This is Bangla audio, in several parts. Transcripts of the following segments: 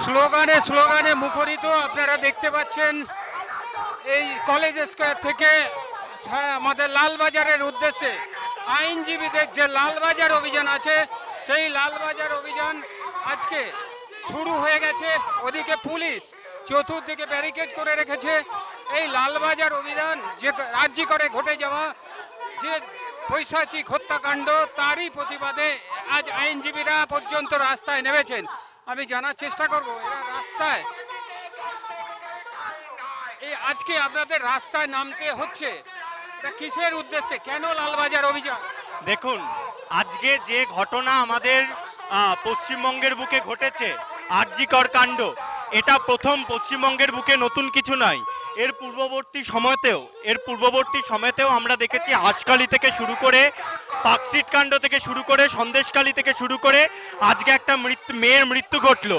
স্লোগানে স্লোগানে মুখরিত, আপনারা দেখতে পাচ্ছেন এই কলেজ স্কোয়ার থেকে আমাদের লালবাজারের উদ্দেশ্যে। আইনজীবীদের যে লালবাজার অভিযান আছে, সেই লালবাজার অভিযান আজকে শুরু হয়ে গেছে। ওদিকে পুলিশ চতুর্দিকে ব্যারিকেড করে রেখেছে। এই লালবাজার অভিযান যে রাজ্যি করে ঘটে যাওয়া, যে পৈশাচিক হত্যাকাণ্ড, তারই প্রতিবাদে আজ আইনজীবীরা পর্যন্ত রাস্তায় নেমেছেন। আমি জানার চেষ্টা করব, এরা রাস্তায়। এই আজকে আপনাদের রাস্তায় নামতে হচ্ছে, এটা কিসের উদ্দেশ্যে? কেন লালবাজার অভিযান? দেখুন, আজকে যে ঘটনা আমাদের পশ্চিমবঙ্গের বুকে ঘটেছে আরজিকর কাণ্ড, এটা প্রথম পশ্চিমবঙ্গের বুকে নতুন কিছু নয়। এর পূর্ববর্তী সময়তেও, এর পূর্ববর্তী সময়তেও আমরা দেখেছি আজকালি থেকে শুরু করে পার্কস্ট্রিট কাণ্ড থেকে শুরু করে, সন্দেশকালী থেকে শুরু করে আজকে একটা মৃত্যু, মেয়ের মৃত্যু ঘটল।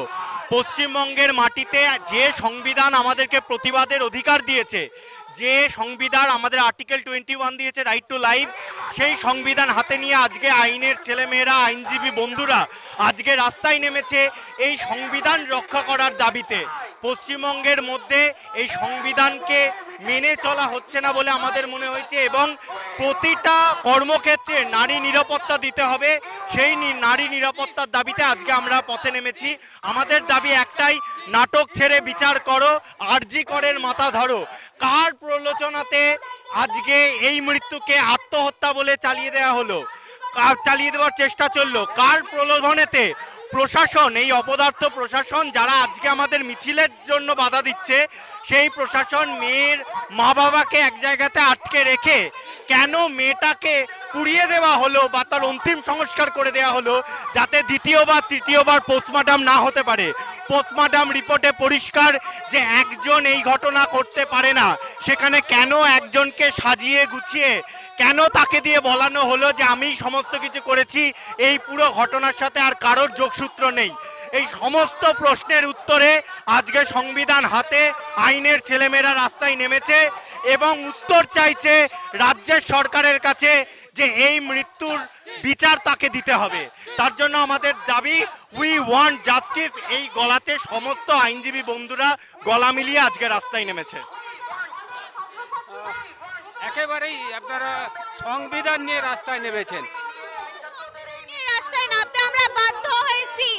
পশ্চিমবঙ্গের মাটিতে যে সংবিধান আমাদেরকে প্রতিবাদের অধিকার দিয়েছে যে সংবিধান আমাদের আর্টিকেল টোয়েন্টি ওয়ান দিয়েছে রাইট টু লাইফ সেই সংবিধান হাতে নিয়ে আজকে আইনের ছেলেমেয়েরা, আইনজীবী বন্ধুরা আজকে রাস্তায় নেমেছে এই সংবিধান রক্ষা করার দাবিতে। পশ্চিমবঙ্গের মধ্যে এই সংবিধানকে মেনে চলা হচ্ছে না বলে আমাদের মনে হয়েছে এবং প্রতিটা কর্মক্ষেত্রে নারী নিরাপত্তা দিতে হবে। সেই নারী নিরাপত্তার দাবিতে আজকে আমরা পথে নেমেছি। আমাদের দাবি একটাই, নাটক ছেড়ে বিচার করো, আরজি করের মাথা ধরো। কার প্রলোচনাতে আজকে এই মৃত্যুকে আত্মহত্যা বলে চালিয়ে দেওয়া হলো। চালিয়ে দেওয়ার চেষ্টা চলল। কার প্রলোভনেতে? প্রশাসন, এই অপদার্থ প্রশাসন যারা আজকে আমাদের মিছিলের জন্য বাধা দিচ্ছে, সেই প্রশাসন মেয়ের মা বাবাকে এক জায়গাতে আটকে রেখে কেন মেয়েটাকে পুড়িয়ে দেওয়া হলো বা তার অন্তিম সংস্কার করে দেওয়া হলো যাতে দ্বিতীয়বার, তৃতীয়বার পোস্টমার্টাম না হতে পারে? পোস্টমার্টাম রিপোর্টে পরিষ্কার যে একজন এই ঘটনা করতে পারে না। সেখানে কেন একজনকে সাজিয়ে গুছিয়ে, কেন তাকে দিয়ে বলানো হলো যে আমি সমস্ত কিছু করেছি, এই পুরো ঘটনার সাথে আর কারোর যোগসূত্র নেই। এই সমস্ত প্রশ্নের উত্তরে আজকে সংবিধান হাতে, আইনের ছেলেমেয়েরা রাস্তায় নেমেছে এবং উত্তর চাইছে রাজ্যের সরকারের কাছে যে এই মৃত্যুর বিচার তাকে দিতে হবে। তার জন্য আমাদের দাবি উই ওয়ান্ট জাস্টিস এই গলাতে সমস্ত আইনজীবী বন্ধুরা গলা মিলিয়ে আজকে রাস্তায় নেমেছে। একেবারেই আপনারা সংবিধান নিয়ে রাস্তায় নেমেছেন। এই রাস্তায় নামতে আমরা বাধ্য হয়েছি।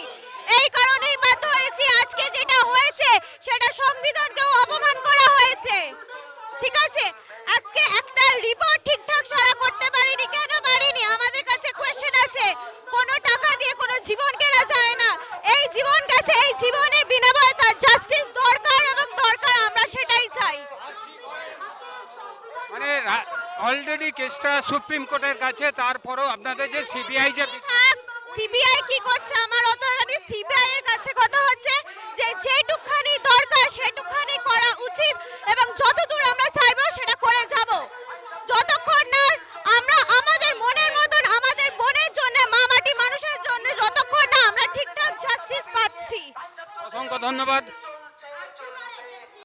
এই কারণেই বাধ্য হয়েছি আজকে যেটা হয়েছে সেটা সংবিধানকেও অপমান করা হয়েছে। ঠিক আছে? আজকে একটা রিপোর্ট ঠিকঠাক সারা করতে পারিনি কেন পারিনি আমাদের কাছে কোয়েশ্চেন আছে। কোনো টাকা দিয়ে কোনো জীবন কেনা যায় না। এই জীবন গেছে এই জীবনে বিনিময়ে তার জাস্টিস দরকার এবং দরকার আমরা সেটাই চাই। মানে অলরেডি কেসটা সুপ্রিম কোর্টের কাছে তারপরও আপনাদের যে সিবিআই যে সিবিআই কি করছে? আমার অত জানি সিবিআই এর কাছে কথা হচ্ছে যে যেটুকখানি দরকার সেটুকখানি করা উচিত এবং যতদূর আমরা চাইব সেটা ধন্যবাদ।